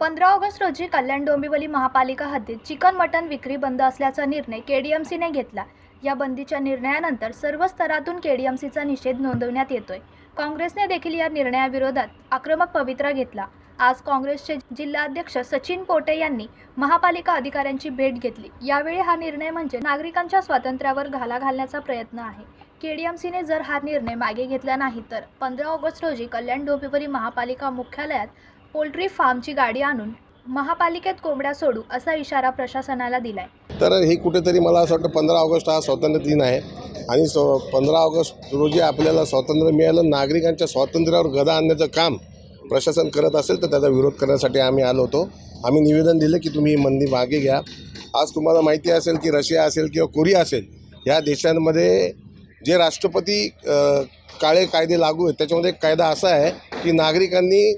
पंधरा ऑगस्ट रोजी कल्याण डोंबिवली महापालिका हद्दीत चिकन मटण विक्री बंद असल्याचा निर्णय केडीएमसीने घेतला. या बंदीच्या निर्णयानंतर सर्व स्तरातून केडीएमसीचा निषेध नोंदवण्यात येतोय. काँग्रेसने देखील या निर्णयाविरोधात आक्रमक पवित्रा घेतला. आज काँग्रेसचे जिल्हाध्यक्ष सचिन पोटे यांनी महापालिका अधिकाऱ्यांची भेट घेतली. यावेळी हा निर्णय म्हणजे नागरिकांच्या स्वातंत्र्यावर घाला घालण्याचा प्रयत्न आहे. केडीएमसीने जर हा निर्णय मागे घेतला नाही तर पंधरा ऑगस्ट रोजी कल्याण डोंबिवली महापालिका मुख्यालयात पोल्ट्री फार्मची गाडी आणून महापालिकेत कोंबड्या सोडू असा इशारा प्रशासनाला दिलाय. तर हे कुठेतरी मला असं वाटतं पंधरा ऑगस्ट हा स्वातंत्र्य दिन आहे. आणि सो पंधरा ऑगस्ट रोजी आपल्याला स्वातंत्र्य मिळालं नागरिकांच्या स्वातंत्र्यावर गदा आणण्याचं काम प्रशासन करत असेल तर त्याचा विरोध करण्यासाठी आम्ही आलो होतो. आम्ही निवेदन दिलं की तुम्ही मंदी मागे घ्या. आज तुम्हाला माहिती असेल की रशिया असेल किंवा कोरिया असेल ह्या देशांमध्ये जे राष्ट्रपती काळे कायदे लागू आहेत त्याच्यामध्ये एक कायदा असा आहे की नागरिकांनी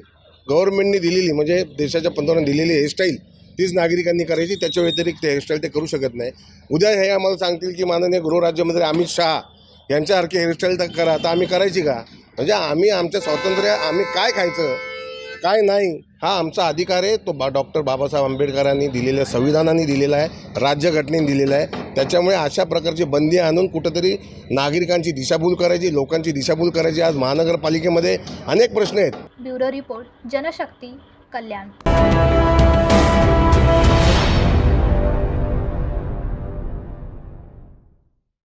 गव्हर्नमेंटने दिलेली म्हणजे देशाच्या पंतप्रधान दिलेली हेअरस्टाईल तीच नागरिकांनी करायची. त्याच्या व्यतिरिक्त हेअरस्टाईल ते करू शकत नाही. उद्या हे आम्हाला सांगतील की माननीय गृहराज्यमंत्री अमित शहा यांच्यासारखी हेअरस्टाईल तर करा. तर आम्ही करायची का? म्हणजे आम्ही आमच्या स्वातंत्र्य आम्ही काय खायचं? काय नाही. हा आमचा अधिकार आहे. तो बा डॉक्टर बाबासाहेब आंबेडकरांनी दिलेला आहे संविधानाने दिलेला आहे. राज्यघटनेने दिलेला आहे. त्याच्यामुळे अशा प्रकारची बंदी आणून कुठंतरी नागरिकांची दिशाभूल करायची लोकांची दिशाभूल करायची आज महानगरपालिकेमध्ये अनेक प्रश्न आहेत. Bureau report Janshakti Kalyan.